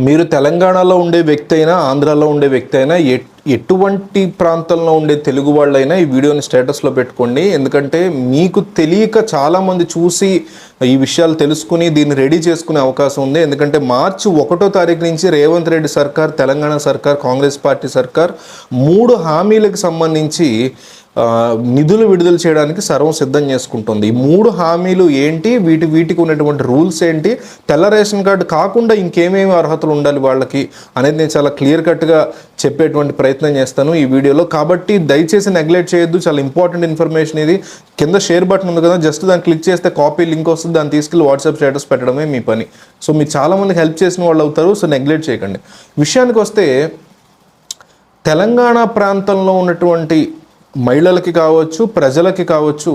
మీరు తెలంగాణలో ఉండే వ్యక్తి అయినా ఆంధ్రాలో ఉండే వ్యక్తి అయినా ఎట్- ఎటువంటి ప్రాంతంలో ఉండే తెలుగు వాళ్ళైనా ఈ వీడియోని స్టేటస్లో పెట్టుకోండి. ఎందుకంటే మీకు తెలియక చాలామంది చూసి ఈ విషయాలు తెలుసుకుని దీన్ని రెడీ చేసుకునే అవకాశం ఉంది. ఎందుకంటే మార్చి ఒకటో తారీఖు నుంచి రేవంత్ రెడ్డి సర్కార్ తెలంగాణ సర్కార్ కాంగ్రెస్ పార్టీ సర్కార్ మూడు హామీలకు సంబంధించి నిధులు విడుదల చేయడానికి సర్వం సిద్ధం చేసుకుంటుంది. ఈ మూడు హామీలు ఏంటి? వీటి వీటికి ఉన్నటువంటి రూల్స్ ఏంటి? తెల్ల రేషన్ కార్డు కాకుండా ఇంకేమేమి అర్హతలు ఉండాలి వాళ్ళకి అనేది నేను చాలా క్లియర్ కట్గా చెప్పేటువంటి ప్రయత్నం చేస్తాను ఈ వీడియోలో. కాబట్టి దయచేసి నెగ్లెక్ట్ చేయొద్దు. చాలా ఇంపార్టెంట్ ఇన్ఫర్మేషన్ ఇది. కింద షేర్ బటన్ ఉంది కదా జస్ట్ దాన్ని క్లిక్ చేస్తే కాపీ లింక్ వస్తుంది. దాన్ని తీసుకెళ్ళి వాట్సాప్ స్టేటస్ పెట్టడమే మీ పని. సో మీరు చాలామందికి హెల్ప్ చేసిన వాళ్ళు అవుతారు. సో నెగ్లెక్ట్ చేయకండి. విషయానికి వస్తే తెలంగాణ ప్రాంతంలో ఉన్నటువంటి మహిళలకి కావచ్చు ప్రజలకి కావచ్చు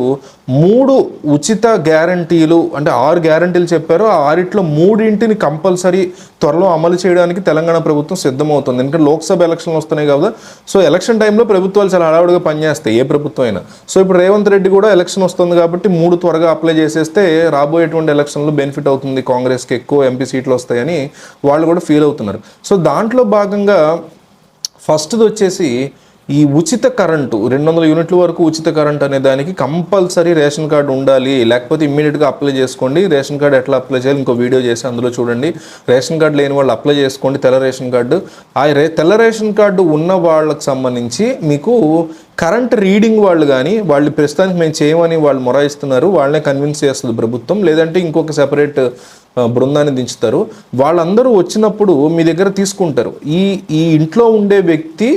మూడు ఉచిత గ్యారంటీలు అంటే ఆరు గ్యారంటీలు చెప్పారు. ఆ ఆరిట్లో మూడింటిని కంపల్సరీ త్వరలో అమలు చేయడానికి తెలంగాణ ప్రభుత్వం సిద్ధమవుతుంది. ఎందుకంటే లోక్సభ ఎలక్షన్లు వస్తున్నాయి కదా సో ఎలక్షన్ టైంలో ప్రభుత్వాలు చాలా హడావుడిగా పనిచేస్తాయి ఏ ప్రభుత్వం అయినా. సో ఇప్పుడు రేవంత్ రెడ్డి కూడా ఎలక్షన్ వస్తుంది కాబట్టి మూడు త్వరగా అప్లై చేసేస్తే రాబోయేటువంటి ఎలక్షన్లో బెనిఫిట్ అవుతుంది. కాంగ్రెస్కి ఎక్కువ ఎంపీ సీట్లు వస్తాయని వాళ్ళు కూడా ఫీల్ అవుతున్నారు. సో దాంట్లో భాగంగా ఫస్ట్ది వచ్చేసి ఈ ఉచిత కరెంటు రెండు వందల యూనిట్ల వరకు ఉచిత కరెంట్ అనే దానికి కంపల్సరీ రేషన్ కార్డు ఉండాలి. లేకపోతే ఇమ్మీడియట్గా అప్లై చేసుకోండి. రేషన్ కార్డు ఎట్లా అప్లై చేయాలి ఇంకో వీడియో చేసి అందులో చూడండి. రేషన్ కార్డు లేని వాళ్ళు అప్లై చేసుకోండి తెల్ల రేషన్ కార్డు. ఆ రే తెల్ల రేషన్ కార్డు ఉన్న వాళ్ళకి సంబంధించి మీకు కరెంట్ రీడింగ్ వాళ్ళు కానీ వాళ్ళు ప్రస్తుతానికి మేము చేయమని వాళ్ళు మొరాయిస్తున్నారు. వాళ్ళనే కన్విన్స్ చేస్తుంది ప్రభుత్వం. లేదంటే ఇంకొక సెపరేట్ బృందాన్ని దించుతారు. వాళ్ళందరూ వచ్చినప్పుడు మీ దగ్గర తీసుకుంటారు. ఈ ఈ ఇంట్లో ఉండే వ్యక్తి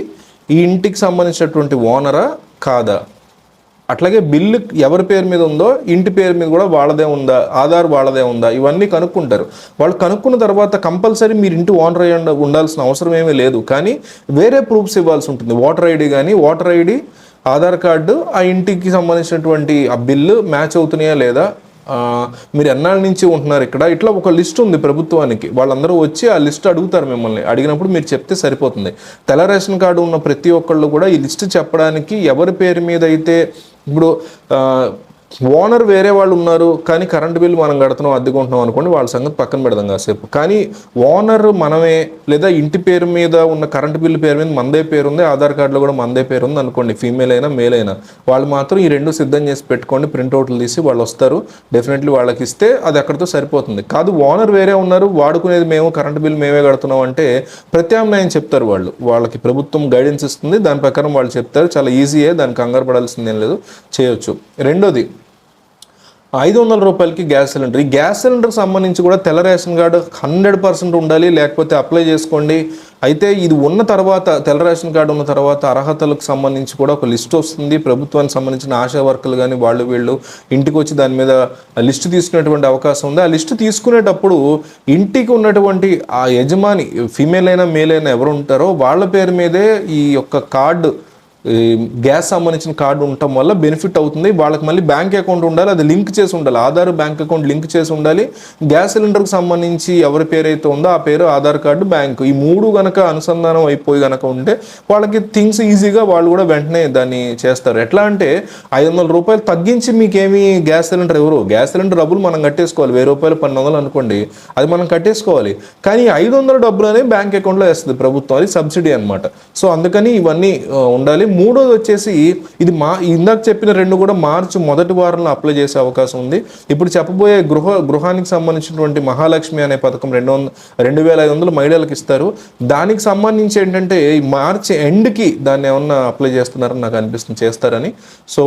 ఈ ఇంటికి సంబంధించినటువంటి ఓనరా కాదా? అట్లాగే బిల్లు ఎవరి పేరు మీద ఉందో ఇంటి పేరు మీద కూడా వాళ్ళదే ఉందా? ఆధార్ వాళ్ళదే ఉందా? ఇవన్నీ కనుక్కుంటారు. వాళ్ళు కనుక్కున్న తర్వాత కంపల్సరీ మీరు ఇంటి ఓనర్ అయ్యి ఉండాల్సిన అవసరం ఏమీ లేదు. కానీ వేరే ప్రూఫ్స్ ఇవ్వాల్సి ఉంటుంది. ఓటర్ ఐడి కానీ ఓటర్ ఐడి ఆధార్ కార్డు ఆ ఇంటికి సంబంధించినటువంటి ఆ బిల్లు మ్యాచ్ అవుతున్నాయా లేదా? మీరు ఎన్నాళ్ళ నుంచి ఉంటున్నారు ఇక్కడ? ఇట్లా ఒక లిస్ట్ ఉంది ప్రభుత్వానికి. వాళ్ళందరూ వచ్చి ఆ లిస్ట్ అడుగుతారు మిమ్మల్ని. అడిగినప్పుడు మీరు చెప్తే సరిపోతుంది. తెల్ల రేషన్ కార్డు ఉన్న ప్రతి ఒక్కళ్ళు కూడా ఈ లిస్ట్ చెప్పడానికి ఎవరి పేరు మీద అయితే ఇప్పుడు ఓనర్ వేరే వాళ్ళు ఉన్నారు కానీ కరెంట్ బిల్ మనం కడుతున్నాం అద్దెకుంటున్నాం అనుకోండి వాళ్ళ సంగతి పక్కన పెడదాం కాసేపు. కానీ ఓనర్ మనమే లేదా ఇంటి పేరు మీద ఉన్న కరెంట్ బిల్ పేరు మీద మందే పేరు ఉంది ఆధార్ కార్డులో కూడా మందే పేరు ఉంది అనుకోండి ఫీమేల్ అయినా మేల్ అయినా. వాళ్ళు మాత్రం ఈ రెండు సిద్ధం చేసి పెట్టుకోండి ప్రింట్అవుట్లు తీసి వాళ్ళు వస్తారు. డెఫినెట్లీ వాళ్ళకి ఇస్తే అది అక్కడితో సరిపోతుంది. కాదు ఓనర్ వేరే ఉన్నారు వాడుకునేది మేము కరెంట్ బిల్ మేమే కడుతున్నాం అంటే ప్రత్యామ్నాయం చెప్తారు వాళ్ళు. వాళ్ళకి ప్రభుత్వం గైడెన్స్ ఇస్తుంది దాని ప్రకారం వాళ్ళు చెప్తారు. చాలా ఈజీయే దానికి కంగారు పడాల్సిందేం లేదు చేయొచ్చు. రెండోది ఐదు వందల రూపాయలకి గ్యాస్ సిలిండర్. ఈ గ్యాస్ సిలిండర్కి సంబంధించి కూడా తెల్ల రేషన్ కార్డు హండ్రెడ్ పర్సెంట్ ఉండాలి లేకపోతే అప్లై చేసుకోండి. అయితే ఇది ఉన్న తర్వాత తెల్ల రేషన్ కార్డు ఉన్న తర్వాత అర్హతలకు సంబంధించి కూడా ఒక లిస్ట్ వస్తుంది. ప్రభుత్వానికి సంబంధించిన ఆశా వర్కర్లు కానీ వాళ్ళు వీళ్ళు ఇంటికి వచ్చి దాని మీద లిస్ట్ తీసుకునేటువంటి అవకాశం ఉంది. ఆ లిస్ట్ తీసుకునేటప్పుడు ఇంటికి ఉన్నటువంటి ఆ యజమాని ఫీమేల్ అయినా మేల్ అయినా ఎవరు ఉంటారో వాళ్ళ పేరు మీదే ఈ యొక్క కార్డు గ్యాస్ సంబంధించిన కార్డు ఉండటం వల్ల బెనిఫిట్ అవుతుంది. వాళ్ళకి మళ్ళీ బ్యాంక్ అకౌంట్ ఉండాలి అది లింక్ చేసి ఉండాలి. ఆధార్ బ్యాంక్ అకౌంట్ లింక్ చేసి ఉండాలి. గ్యాస్ సిలిండర్కి సంబంధించి ఎవరి పేరు అయితే ఉందో ఆ పేరు ఆధార్ కార్డు బ్యాంకు. ఈ మూడు గనక అనుసంధానం అయిపోయి గనక ఉంటే వాళ్ళకి థింగ్స్ ఈజీగా వాళ్ళు కూడా వెంటనే దాన్ని చేస్తారు. ఎట్లా అంటే ఐదు వందల రూపాయలు తగ్గించి మీకేమి గ్యాస్ సిలిండర్ ఎవరు? గ్యాస్ సిలిండర్ డబ్బులు మనం కట్టేసుకోవాలి. వెయ్యి రూపాయలు పన్నెండు వందలు అనుకోండి అది మనం కట్టేసుకోవాలి. కానీ ఐదు వందల డబ్బులు అనేవి బ్యాంక్ అకౌంట్లో వేస్తుంది ప్రభుత్వం. అది సబ్సిడీ అనమాట సో అందుకని ఇవన్నీ ఉండాలి. మూడోది వచ్చేసి ఇది మా ఇందాక చెప్పిన రెండు కూడా మార్చి మొదటి వారంలో అప్లై చేసే అవకాశం ఉంది. ఇప్పుడు చెప్పబోయే గృహ గృహానికి సంబంధించినటువంటి మహాలక్ష్మి అనే పథకం రెండు వంద రెండు వేల ఐదు వందలు మహిళలకు ఇస్తారు. దానికి సంబంధించి ఏంటంటే మార్చి ఎండ్కి దాన్ని ఏమన్నా అప్లై చేస్తున్నారని నాకు అనిపిస్తుంది చేస్తారని. సో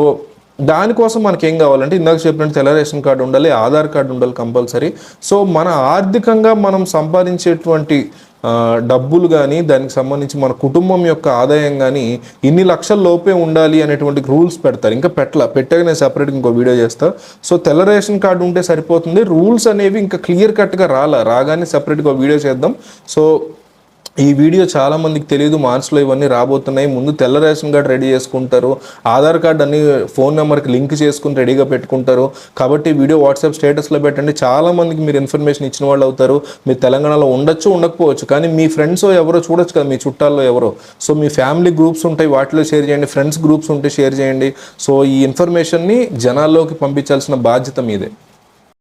దానికోసం మనకి ఏం కావాలంటే ఇందాక చెప్పినట్టు తెల్ల రేషన్ కార్డు ఉండాలి ఆధార్ కార్డు ఉండాలి కంపల్సరీ. సో మన ఆర్థికంగా మనం సంపాదించేటువంటి డబ్బులు కానీ దానికి సంబంధించి మన కుటుంబం యొక్క ఆదాయం కానీ ఇన్ని లక్షల లోపే ఉండాలి అనేటువంటి రూల్స్ పెడతారు. ఇంకా పెట్టల పెట్టాక నేను సపరేట్గా ఇంకో వీడియో చేస్తా. సో తెల్ల రేషన్ కార్డు ఉంటే సరిపోతుంది. రూల్స్ అనేవి ఇంకా క్లియర్ కట్గా రాలా రాగానే సపరేట్గా వీడియో చేద్దాం. సో ఈ వీడియో చాలా మందికి తెలియదు మార్చిలో ఇవన్నీ రాబోతున్నాయి. ముందు తెల్ల రేషన్ కార్డు రెడీ చేసుకుంటారు. ఆధార్ కార్డు అన్ని ఫోన్ నెంబర్కి లింక్ చేసుకుని రెడీగా పెట్టుకుంటారు. కాబట్టి వీడియో వాట్సాప్ స్టేటస్లో పెట్టండి. చాలా మందికి మీరు ఇన్ఫర్మేషన్ ఇచ్చిన వాళ్ళు అవుతారు. మీరు తెలంగాణలో ఉండొచ్చు ఉండకపోవచ్చు. కానీ మీ ఫ్రెండ్స్ ఎవరో చూడొచ్చు కదా మీ చుట్టాల్లో ఎవరో. సో మీ ఫ్యామిలీ గ్రూప్స్ ఉంటాయి వాటిలో షేర్ చేయండి. ఫ్రెండ్స్ గ్రూప్స్ ఉంటే షేర్ చేయండి. సో ఈ ఇన్ఫర్మేషన్ని జనాల్లోకి పంపించాల్సిన బాధ్యత మీదే.